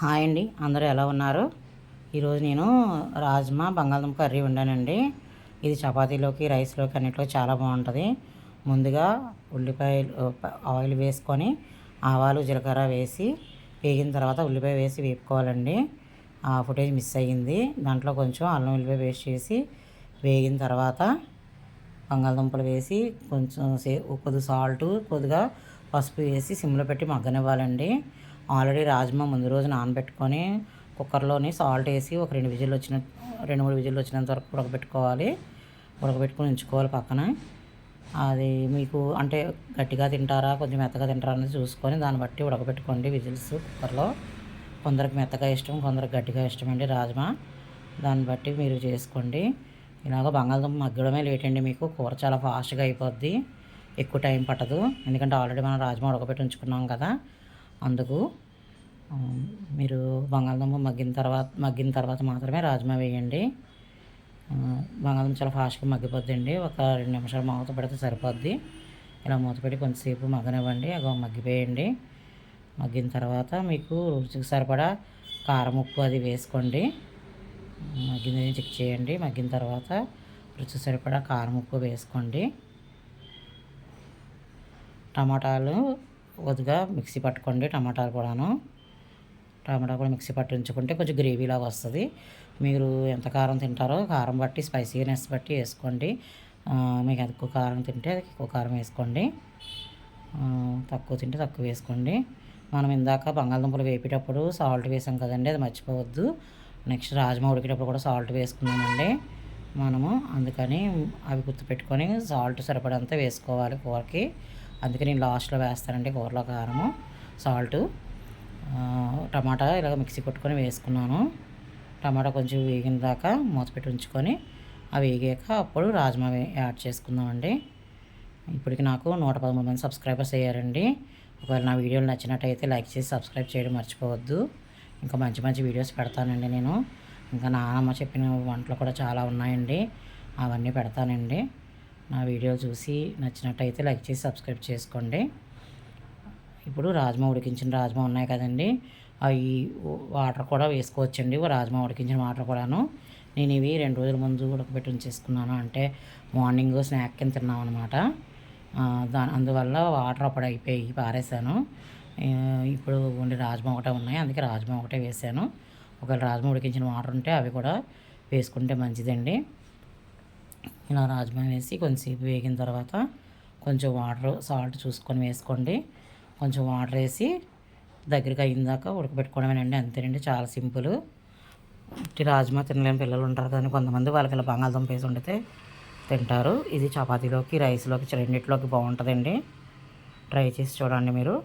Hi అండి. అందరూ ఎలా ఉన్నారు? ఈరోజు నేను రాజ్మా బంగాళదుంప కర్రీ వండానండి. ఇది చపాతీలోకి రైస్లోకి అన్నిట్లో చాలా బాగుంటుంది. ముందుగా ఉల్లిపాయలు ఆయిల్ వేసుకొని ఆవాలు జీలకర్ర వేసి వేగిన తర్వాత ఉల్లిపాయ వేసి వేపుకోవాలండి. ఆ ఫుటేజ్ మిస్ అయ్యింది. దాంట్లో కొంచెం అల్లం ఉల్లిపాయ వేస్ట్ చేసి వేగిన తర్వాత బంగాళదుంపలు వేసి కొంచెం సే కొద్ది సాల్ట్ కొద్దిగా పసుపు వేసి సిమ్లో పెట్టి మగ్గనివ్వాలండి. ఆల్రెడీ రాజ్మా ముందు రోజు నానబెట్టుకొని కుక్కర్లోని సాల్ట్ వేసి ఒక రెండు విజిల్లు వచ్చిన రెండు మూడు విజిల్లు వచ్చినంత వరకు ఉడకబెట్టుకోవాలి. ఉడకబెట్టుకొని ఉంచుకోవాలి పక్కన. అది మీకు అంటే గట్టిగా తింటారా కొంచెం మెత్తగా తింటారా అనేది చూసుకొని దాన్ని బట్టి ఉడకబెట్టుకోండి విజిల్స్ కుక్కర్లో. కొందరికి మెత్తగా ఇష్టం కొందరికి గట్టిగా ఇష్టం అండి రాజ్మా. దాన్ని బట్టి మీరు చేసుకోండి. ఇలాగ బంగాళదుంప మగ్గడమే లేట్ అండి మీకు. కూర చాలా ఫాస్ట్గా అయిపోద్ది. ఎక్కువ టైం పట్టదు. ఎందుకంటే ఆల్రెడీ మనం రాజ్మా ఉడకబెట్టి ఉంచుకున్నాం కదా. అందుకు మీరు బంగాళదుంప మగ్గిన తర్వాత మగ్గిన తర్వాత మాత్రమే రాజ్మా వేయండి. బంగాళదుంప చాలా ఫాస్ట్గా మగ్గిపోద్దండి. ఒక రెండు నిమిషాలు మూత పెడితే సరిపోద్ది. ఇలా మూత పెట్టి కొంతసేపు మగ్గనివ్వండి. అగో మగ్గిపోయండి. మగ్గిన తర్వాత మీకు రుచికి సరిపడా కారం ఉప్పు అది వేసుకోండి. మగ్గిందని చెక్ చేయండి. మగ్గిన తర్వాత రుచికి సరిపడా కారం ఉప్పు వేసుకోండి. టమాటాలు కొద్దిగా మిక్సీ పట్టుకోండి టమాటాలు కూడాను. టమాటా కూడా మిక్సీ పట్టించుకుంటే కొంచెం గ్రేవీ లాగా వస్తుంది. మీరు ఎంత కారం తింటారో కారం బట్టి స్పైసీనెస్ బట్టి వేసుకోండి. మీకు ఎక్కువ కారం తింటే ఎక్కువ కారం వేసుకోండి. తక్కువ తింటే తక్కువ వేసుకోండి. మనం ఇందాక బంగాళదుంపలు వేపేటప్పుడు సాల్ట్ వేసాం కదండి అది మర్చిపోవద్దు. నెక్స్ట్ రాజ్మా ఉడికేటప్పుడు కూడా సాల్ట్ వేసుకున్నామండి మనము అందుకని అవి గుర్తుపెట్టుకొని సాల్ట్ సరిపడంతా వేసుకోవాలి కూరకి. అందుకే నేను లాస్ట్లో వేస్తానండి కూరలో కారము సాల్ట్. టమాటా ఇలాగ మిక్సీ కొట్టుకొని వేసుకున్నాను. టమాటా కొంచెం వేగిన దాకా మూత పెట్టి ఉంచుకొని అవి వేగాక అప్పుడు రాజ్మా యాడ్ చేసుకుందామండి. ఇప్పటికి నాకు నూట పదమూడు మంది సబ్స్క్రైబర్స్ అయ్యారండి. ఒకవేళ నా వీడియోలు నచ్చినట్టయితే లైక్ చేసి సబ్స్క్రైబ్ చేయడం మర్చిపోవద్దు. ఇంకా మంచి మంచి వీడియోస్ పెడతానండి నేను. ఇంకా నానమ్మ చెప్పిన వంటలు కూడా చాలా ఉన్నాయండి. అవన్నీ పెడతానండి. నా వీడియో చూసి నచ్చినట్టయితే లైక్ చేసి సబ్స్క్రైబ్ చేసుకోండి. ఇప్పుడు రాజ్మా ఉడికించిన రాజ్మా ఉన్నాయి కదండి. అవి వాటర్ కూడా వేసుకోవచ్చండి. రాజ్మా ఉడికించిన వాటర్ కూడాను. నేను ఇవి రెండు రోజుల ముందు ఉడకబెట్టి ఉంచేసుకున్నాను. అంటే మార్నింగ్ స్నాక్ కింద తిన్నాం అనమాట దాని అందువల్ల వాటర్ అప్పుడు అయిపోయి పారేసాను ఇప్పుడు ఓన్లీ రాజ్మా ఒకటే ఉన్నాయి. అందుకే రాజ్మా ఒకటే వేసాను ఒకవేళ రాజ్మా ఉడికించిన వాటర్ ఉంటే అవి కూడా వేసుకుంటే మంచిదండి. ఇలా రాజ్మా వేసి కొంచెంసేపు వేగిన తర్వాత కొంచెం వాటర్ సాల్ట్ చూసుకొని వేసుకోండి. కొంచెం వాటర్ వేసి దగ్గరికి అయిందాక ఉడకబెట్టుకోవడమేనండి. అంతేనండి చాలా సింపుల్. ఇట్టి రాజ్మా తినలేని పిల్లలు ఉంటారు కానీ కొంతమంది వాళ్ళకి ఇలా బంగాళదుంప వేసి వండితే తింటారు. ఇది చపాతీలోకి రైస్లోకి రెండిట్లోకి బాగుంటుందండి. ట్రై చేసి చూడండి మీరు.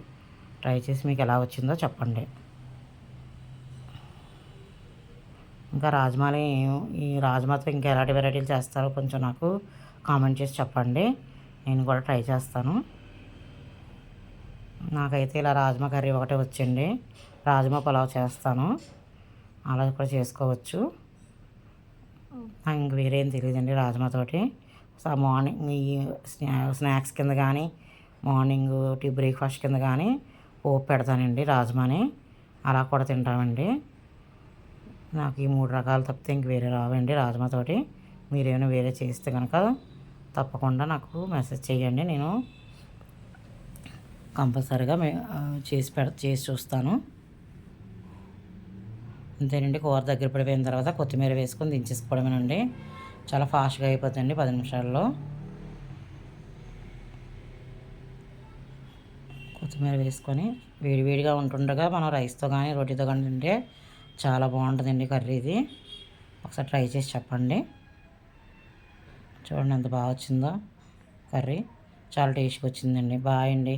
ట్రై చేసి మీకు ఎలా వచ్చిందో చెప్పండి. ఇంకా రాజ్మాని ఈ రాజ్మాతో ఇంకా ఎలాంటి వెరైటీలు చేస్తారో కొంచెం నాకు కామెంట్ చేసి చెప్పండి. నేను కూడా ట్రై చేస్తాను. నాకైతే ఇలా రాజ్మా కర్రీ ఒకటే వచ్చండి రాజ్మా పులావ్ చేస్తాను. అలా కూడా చేసుకోవచ్చు. ఇంక వేరేం తెలియదండి రాజ్మాతోటి. మార్నింగ్ ఈ స్నా స్నాక్స్ కింద కానీ మార్నింగ్ టీ బ్రేక్ఫాస్ట్ కింద కానీ పోపు పెడతానండి రాజ్మాని. అలా కూడా తింటామండి. నాకు ఈ మూడు రకాలు తప్పితే ఇంక వేరే రావండి రాజ్మాతోటి మీరేమైనా వేరే చేస్తే కనుక తప్పకుండా నాకు మెసేజ్ చేయండి. నేను కంపల్సరీగా మే చేసి పెడ చేసి చూస్తాను. అంతేనండి కూర దగ్గర పడిపోయిన తర్వాత కొత్తిమీర వేసుకొని దించేసుకోవడమేనండి. చాలా ఫాస్ట్గా అయిపోతుందండి పది నిమిషాల్లో. కొత్తిమీర వేసుకొని వేడివేడిగా ఉంటుండగా మనం రైస్తో కానీ రోటీతో కానీ తింటే చాలా బాగుంటుందండి కర్రీ ఇది ఒకసారి ట్రై చేసి చెప్పండి. చూడండి ఎంత బాగా వచ్చిందో కర్రీ. చాలా టేస్ట్గా వచ్చిందండి. బాయ్ అండి.